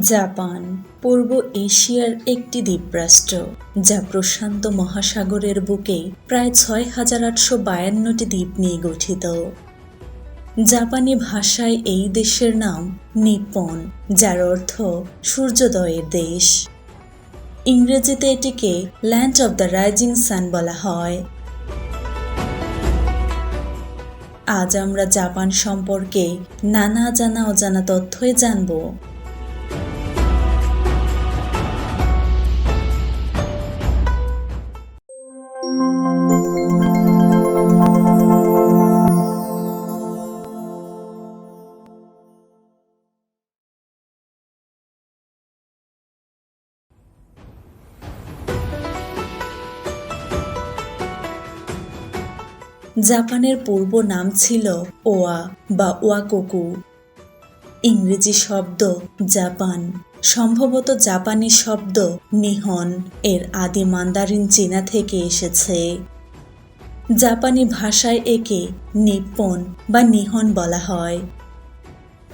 Japan, পূর্ব এশিয়ার একটি দ্বীপরাষ্ট্র, যা প্রশান্ত মহাসাগরের বুকে প্রায় ছয় হাজার আটশো বায়ান্নটি দ্বীপ নিয়ে গঠিত। জাপানি ভাষায় এই দেশের নাম নিপ্পন, যার অর্থ সূর্যোদয়ের দেশ। ইংরেজিতে এটিকে land of the rising sun বলা হয়। আজ আমরা জাপান সম্পর্কে নানা জানা অজানা তথ্যই জানব। জাপানের পূর্ব নাম ছিল ওয়া বা ওয়াকোকু। ইংরেজি শব্দ জাপান। সম্ভবত জাপানি শব্দ নিহন এর আদি মান্দারিন চীনা থেকে এসেছে। জাপানি ভাষায় একে নিপ্পন বা নিহন বলা হয়।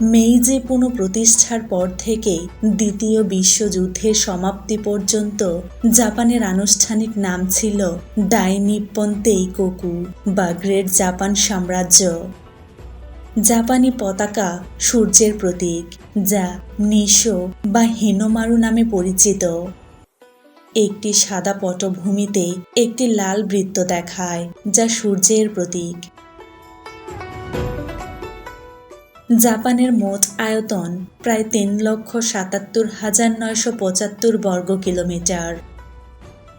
মেইজি পুনঃপ্রতিষ্ঠার পর থেকে দ্বিতীয় বিশ্বযুদ্ধের সমাপ্তি পর্যন্ত জাপানের আনুষ্ঠানিক নাম ছিল ডাই নিপ্পন তেইকোকু বা গ্রেট জাপান সাম্রাজ্য। জাপানি পতাকা সূর্যের প্রতীক, যা নিশো বা হেনোমারু নামে পরিচিত। একটি সাদা পটভূমিতে একটি লাল বৃত্ত দেখায়, যা সূর্যের প্রতীক। জাপানের মোট আয়তন প্রায় তিন লক্ষ সাতাত্তর হাজার নয়শো পঁচাত্তর বর্গ কিলোমিটার।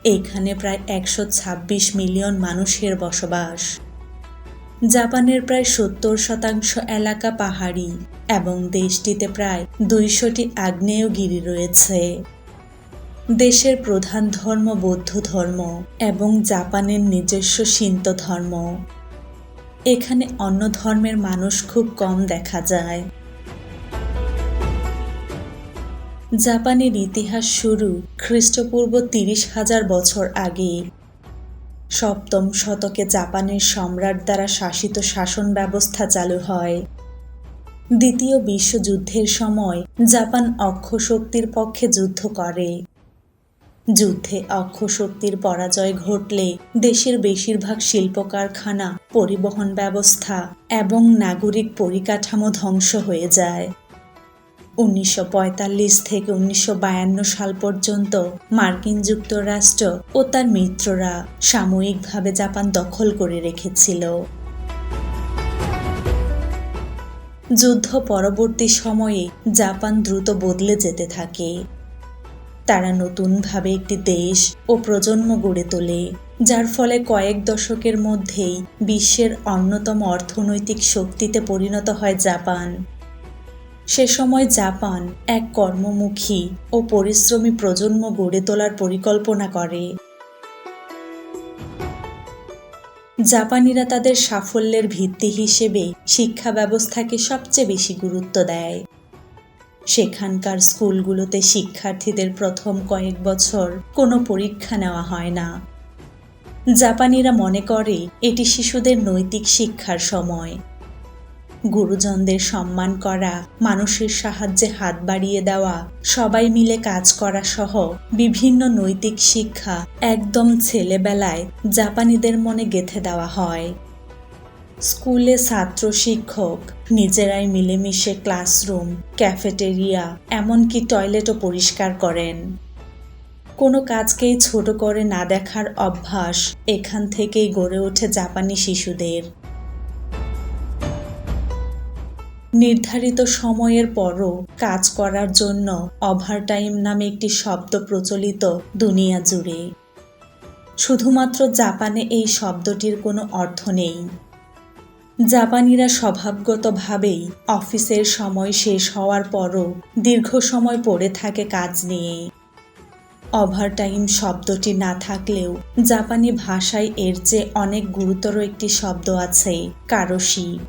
এখানে প্রায় একশো ছাব্বিশ মিলিয়ন মানুষের বসবাস। জাপানের প্রায় সত্তর শতাংশ এলাকা পাহাড়ি এবং দেশটিতে প্রায় দুইশোটি আগ্নেয়গিরি রয়েছে। দেশের প্রধান ধর্ম বৌদ্ধ ধর্ম এবং জাপানের নিজস্ব সিন্ত ধর্ম। এখানে অন্য ধর্মের মানুষ খুব কম দেখা যায়। জাপানের ইতিহাস শুরু খ্রিস্টপূর্ব তিরিশ হাজার বছর আগে সপ্তম শতকে জাপানের সম্রাট দ্বারা শাসিত শাসন ব্যবস্থা চালু হয়। দ্বিতীয় বিশ্বযুদ্ধের সময় জাপান অক্ষশক্তির পক্ষে যুদ্ধ করে। যুদ্ধে অক্ষ শক্তির পরাজয় ঘটলে দেশের বেশিরভাগ শিল্প কারখানা পরিবহন ব্যবস্থা এবং নাগরিক পরিকাঠামো ধ্বংস হয়ে যায়। উনিশশো পঁয়তাল্লিশ থেকে উনিশশো বায়ান্ন সাল পর্যন্ত মার্কিন যুক্তরাষ্ট্র ও তার মিত্ররা সাময়িকভাবে জাপান দখল করে রেখেছিল। যুদ্ধ পরবর্তী সময়ে জাপান দ্রুত বদলে যেতে থাকে। তারা নতুনভাবে একটি দেশ ও প্রজন্ম গড়ে তোলে, যার ফলে কয়েক দশকের মধ্যেই বিশ্বের অন্যতম অর্থনৈতিক শক্তিতে পরিণত হয় জাপান। সে সময় জাপান এক কর্মমুখী ও পরিশ্রমী প্রজন্ম গড়ে তোলার পরিকল্পনা করে। জাপানিরা তাদের সাফল্যের ভিত্তি হিসেবে শিক্ষা ব্যবস্থাকে সবচেয়ে বেশি গুরুত্ব দেয়। সেখানকার স্কুলগুলোতে শিক্ষার্থীদের প্রথম কয়েক বছর কোনো পরীক্ষা নেওয়া হয় না। জাপানিরা মনে করে এটি শিশুদের নৈতিক শিক্ষার সময়। গুরুজনদের সম্মান করা, মানুষের সাহায্যে হাত বাড়িয়ে দেওয়া, সবাই মিলে কাজ করা সহ বিভিন্ন নৈতিক শিক্ষা একদম ছেলেবেলায় জাপানিদের মনে গেঁথে দেওয়া হয়। স্কুলে ছাত্র শিক্ষক, নিজেরাই মিলেমিশে ক্লাসরুম, ক্যাফেটেরিয়া, এমনকি টয়লেটও পরিষ্কার করেন। কোনো কাজকেই ছোট করে না দেখার অভ্যাস এখান থেকেই গড়ে ওঠে জাপানি শিশুদের। নির্ধারিত সময়ের পরও কাজ করার জন্য ওভারটাইম নামে একটি শব্দ প্রচলিত দুনিয়া জুড়ে। শুধুমাত্র জাপানে এই শব্দটির কোনো অর্থ নেই। জাপানিরা স্বভাবগতভাবেই অফিসের সময় শেষ হওয়ার পরও দীর্ঘ সময় পড়ে থাকে কাজ নিয়ে। ওভারটাইম শব্দটি না থাকলেও জাপানি ভাষায় এর চেয়ে অনেক গুরুতর একটি শব্দ আছে কারসি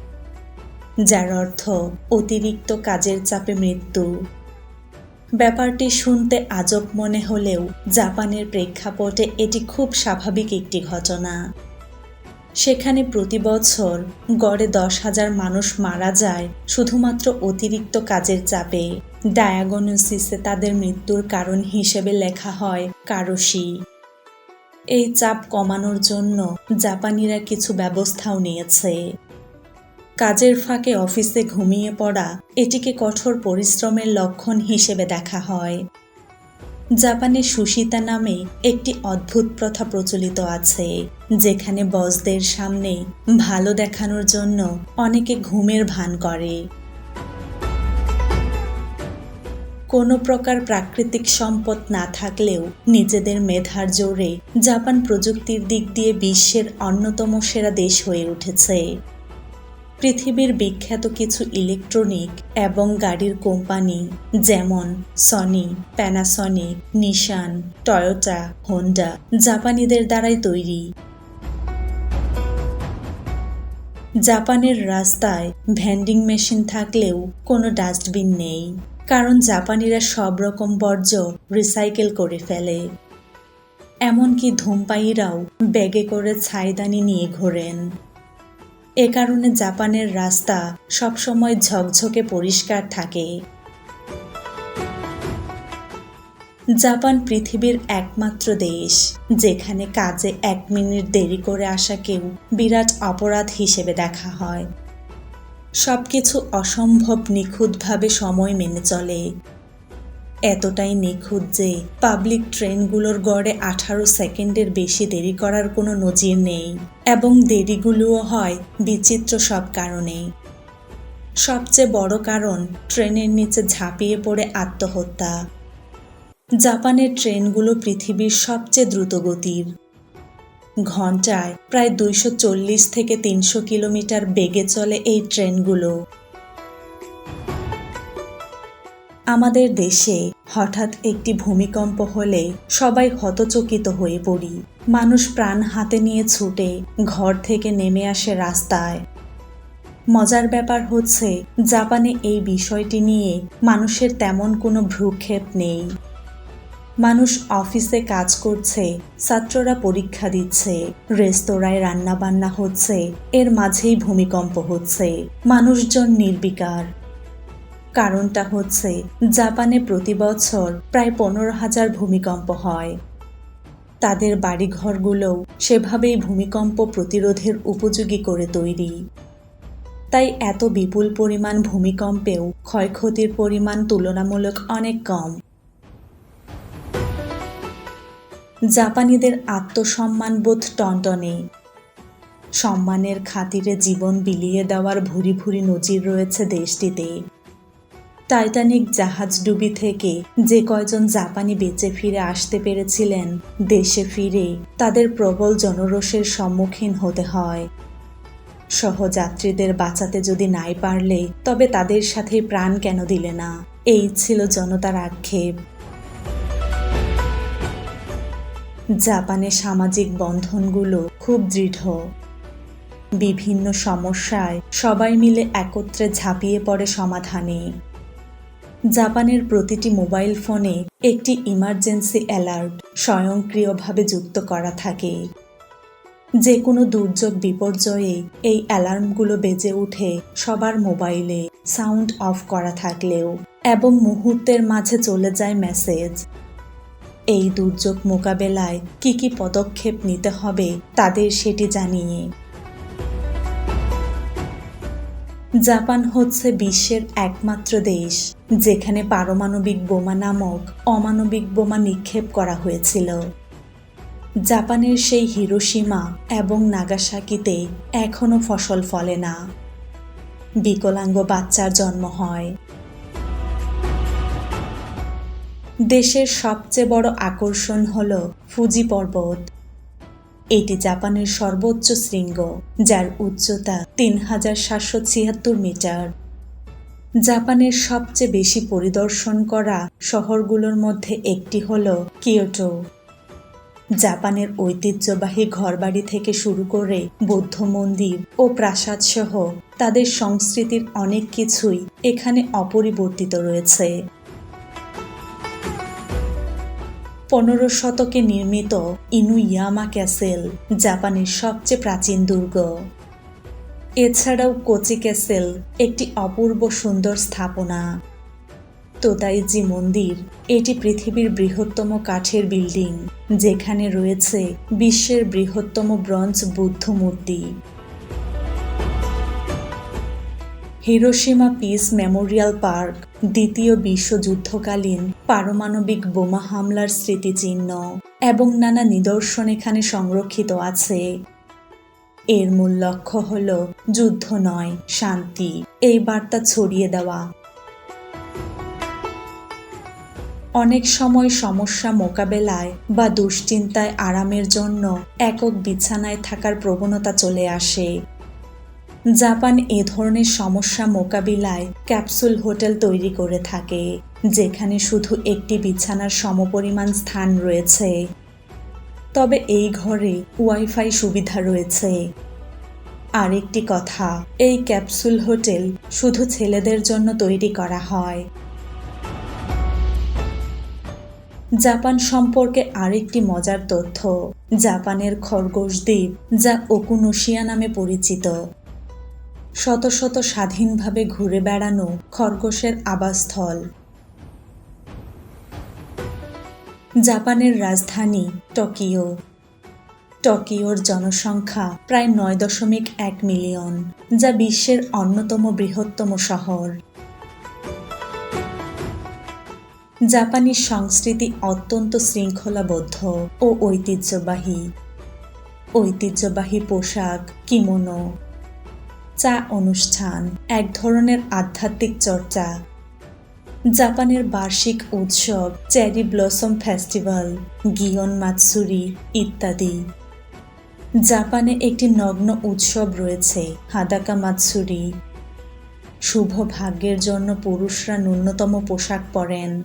যার অর্থ অতিরিক্ত কাজের চাপে মৃত্যু। ব্যাপারটি শুনতে আজব মনে হলেও জাপানের প্রেক্ষাপটে এটি খুব স্বাভাবিক একটি ঘটনা। সেখানে প্রতি বছর গড়ে দশ হাজার মানুষ মারা যায় শুধুমাত্র অতিরিক্ত কাজের চাপে। ডায়াগনোসিসে তাদের মৃত্যুর কারণ হিসেবে লেখা হয় কারোশি। এই চাপ কমানোর জন্য জাপানিরা কিছু ব্যবস্থাও নিয়েছে। কাজের ফাঁকে অফিসে ঘুমিয়ে পড়া এটিকে কঠোর পরিশ্রমের লক্ষণ হিসেবে দেখা হয়। জাপানে সুশিতা নামে একটি অদ্ভুত প্রথা প্রচলিত আছে। যেখানে বসদের সামনে ভালো দেখানোর জন্য অনেকে ঘুমের ভান করে। কোনো প্রকার প্রাকৃতিক সম্পদ না থাকলেও নিজেদের মেধার জোরে জাপান প্রযুক্তির দিক দিয়ে বিশ্বের অন্যতম সেরা দেশ হয়ে উঠেছে। পৃথিবীর বিখ্যাত কিছু ইলেকট্রনিক এবং গাড়ির কোম্পানি যেমন Sony Panasonic Nissan Toyota Honda জাপানিদের দ্বারাই তৈরি। জাপানের রাস্তায় ভ্যান্ডিং মেশিন থাকলেও কোনো ডাস্টবিন নেই, কারণ জাপানিরা সব রকম বর্জ্য রিসাইকেল করে ফেলে। এমনকি ধূমপায়ীরাও ব্যাগে করে ছাইদানি নিয়ে ঘোরেন। এ কারণে জাপানের রাস্তা সবসময় ঝকঝকে পরিষ্কার থাকে। জাপান পৃথিবীর একমাত্র দেশ, যেখানে কাজে এক মিনিট দেরি করে আসাকেও বিরাট অপরাধ হিসেবে দেখা হয়। সব কিছু অসম্ভব নিখুঁতভাবে সময় মেনে চলে। এতটাই নিখুঁত যে পাবলিক ট্রেনগুলোর গড়ে আঠারো সেকেন্ডের বেশি দেরি করার কোনো নজির নেই, এবং দেরিগুলোও হয় বিচিত্র সব কারণে সবচেয়ে বড় কারণ, ট্রেনের নিচে ঝাঁপিয়ে পড়ে আত্মহত্যা। জাপানের ট্রেনগুলো পৃথিবীর সবচেয়ে দ্রুতগতির। ঘন্টায় প্রায় দুইশো চল্লিশ থেকে তিনশো কিলোমিটার বেগে চলে এই ট্রেনগুলো। আমাদের দেশে হঠাৎ একটি ভূমিকম্প হলে সবাই হতচকিত হয়ে পড়ি। মানুষ প্রাণ হাতে নিয়ে ছুটে ঘর থেকে নেমে আসে রাস্তায়। মজার ব্যাপার হচ্ছে, জাপানে এই বিষয়টি নিয়ে মানুষের তেমন কোনো ভ্রুক্ষেপ নেই। মানুষ অফিসে কাজ করছে, ছাত্ররা পরীক্ষা দিচ্ছে, রেস্তোরাঁয় রান্নাবান্না হচ্ছে, এর মাঝেই ভূমিকম্প হচ্ছে, মানুষজন নির্বিকার। কারণটা হচ্ছে, জাপানে প্রতি বছর প্রায় পনেরো হাজার ভূমিকম্প হয়। তাদের বাড়িঘরগুলোও সেভাবেই ভূমিকম্প প্রতিরোধের উপযোগী করে তৈরি। তাই এত বিপুল পরিমাণ ভূমিকম্পেও ক্ষয়ক্ষতির পরিমাণ তুলনামূলক অনেক কম। জাপানিদের আত্মসম্মানবোধ টনটনে সম্মানের খাতিরে জীবন বিলিয়ে দেওয়ার ভুরি ভুরি নজির রয়েছে দেশটিতে। টাইটানিক জাহাজ ডুবি থেকে যে কয়জন জাপানি বেঁচে ফিরে আসতে পেরেছিলেন, দেশে ফিরে তাদের প্রবল জনরোষের সম্মুখীন হতে হয়। সহযাত্রীদের বাঁচাতে যদি নাই পারলে, তবে তাদের সাথে প্রাণ কেন দিলে না? এই ছিল জনতার আক্ষেপ। জাপানে সামাজিক বন্ধনগুলো খুব দৃঢ়। বিভিন্ন সমস্যায় সবাই মিলে একত্রে ঝাঁপিয়ে পড়ে সমাধানে। জাপানের প্রতিটি মোবাইল ফোনে একটি ইমার্জেন্সি অ্যালার্ট স্বয়ংক্রিয়ভাবে যুক্ত করা থাকে। যে কোনো দুর্যোগ বিপর্যয়ে এই অ্যালার্মগুলো বেজে উঠে সবার মোবাইলে সাউন্ড অফ করা থাকলেও এবং মুহূর্তের মাঝে চলে যায় মেসেজ। এই দুর্যোগ মোকাবেলায় কি কি পদক্ষেপ নিতে হবে তাদের সেটি জানিয়ে। জাপান হচ্ছে বিশ্বের একমাত্র দেশ, যেখানে পারমাণবিক বোমা নামক অমানবিক বোমা নিক্ষেপ করা হয়েছিল। জাপানের সেই হিরোসীমা এবং নাগাসাকিতে এখনও ফসল ফলে না। বিকলাঙ্গ বাচ্চার জন্ম হয়। দেশের সবচেয়ে বড় আকর্ষণ হল ফুজি পর্বত। এটি জাপানের সর্বোচ্চ শৃঙ্গ, যার উচ্চতা তিন হাজার সাতশো ছিয়াত্তর মিটার। জাপানের সবচেয়ে বেশি পরিদর্শন করা শহরগুলোর মধ্যে একটি হল কিয়োটো। জাপানের ঐতিহ্যবাহী ঘরবাড়ি থেকে শুরু করে বৌদ্ধ মন্দির ও প্রাসাদ সহ তাদের সংস্কৃতির অনেক কিছুই এখানে অপরিবর্তিত রয়েছে। পনেরো শতকে নির্মিত ইনুইয়ামা ক্যাসেল, জাপানের সবচেয়ে প্রাচীন দুর্গ। এছাড়াও কোচি ক্যাসেল একটি অপূর্ব সুন্দর স্থাপনা। তোদাইজি মন্দির, এটি পৃথিবীর বৃহত্তম কাঠের বিল্ডিং, যেখানে রয়েছে বিশ্বের বৃহত্তম ব্রঞ্জ বুদ্ধ মূর্তি। হিরোশিমা পিস মেমোরিয়াল পার্ক, দ্বিতীয় বিশ্বযুদ্ধকালীন পারমাণবিক বোমা হামলার স্মৃতিচিহ্ন এবং নানা নিদর্শন এখানে সংরক্ষিত আছে। এর মূল লক্ষ্য হল যুদ্ধ নয়, শান্তি। এই বার্তা ছড়িয়ে দেওয়া। অনেক সময় সমস্যা মোকাবেলায় বা দুশ্চিন্তায় আরামের জন্য একক বিছানায় থাকার প্রবণতা চলে আসে। জাপান এ ধরনের সমস্যা মোকাবিলায় ক্যাপসুল হোটেল তৈরি করে থাকে, যেখানে শুধু একটি বিছানার সমপরিমাণ স্থান রয়েছে। তবে এই ঘরে ওয়াইফাই সুবিধা রয়েছে। আরেকটি কথা, এই ক্যাপসুল হোটেল শুধু ছেলেদের জন্য তৈরি করা হয়। জাপান সম্পর্কে আরেকটি মজার তথ্য, জাপানের খরগোশ দ্বীপ, যা ওকুনোশিয়া নামে পরিচিত। শত শত স্বাধীনভাবে ঘুরে বেড়ানো খরগোশের আবাসস্থল। জাপানের রাজধানী টোকিও। টোকিওর জনসংখ্যা প্রায় নয় দশমিক এক মিলিয়ন, যা বিশ্বের অন্যতম বৃহত্তম শহর। জাপানি সংস্কৃতি অত্যন্ত শৃঙ্খলাবদ্ধ ও ঐতিহ্যবাহী। ঐতিহ্যবাহী পোশাক, কিমোনো চা অনুষ্ঠান, এক ধরনের আধ্যাত্মিক চর্চা। জাপানের বার্ষিক উৎসব, cherry blossom festival, Gion Matsuri ইত্যাদি। জাপানে একটি নগ্ন উৎসব রয়েছে, হাদাকা মাতসুরি শুভ ভাগ্যের জন্য পুরুষরা ন্যূনতম পোশাক পরেন।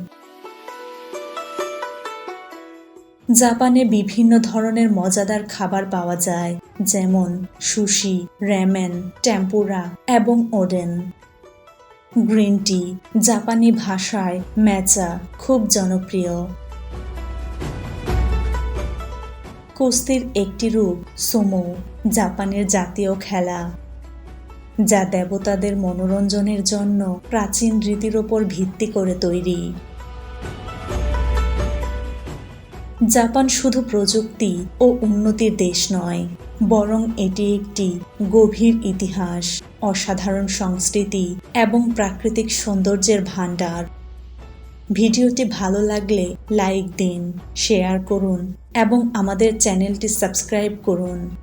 জাপানে বিভিন্ন ধরনের মজাদার খাবার পাওয়া যায়, যেমন সুশি, র্যামেন, টেম্পুরা এবং ওডেন। গ্রিন টি জাপানি ভাষায় ম্যাচা খুব জনপ্রিয়। কুস্তির একটি রূপ সুমো, জাপানের জাতীয় খেলা, যা দেবতাদের মনোরঞ্জনের জন্য প্রাচীন রীতির ওপর ভিত্তি করে তৈরি। জাপান শুধু প্রযুক্তি ও উন্নতির দেশ নয়, বরং এটি একটি গভীর ইতিহাস, অসাধারণ সংস্কৃতি এবং প্রাকৃতিক সৌন্দর্যের ভাণ্ডার। ভিডিওটি ভালো লাগলে লাইক দিন, শেয়ার করুন এবং আমাদের চ্যানেলটি সাবস্ক্রাইব করুন।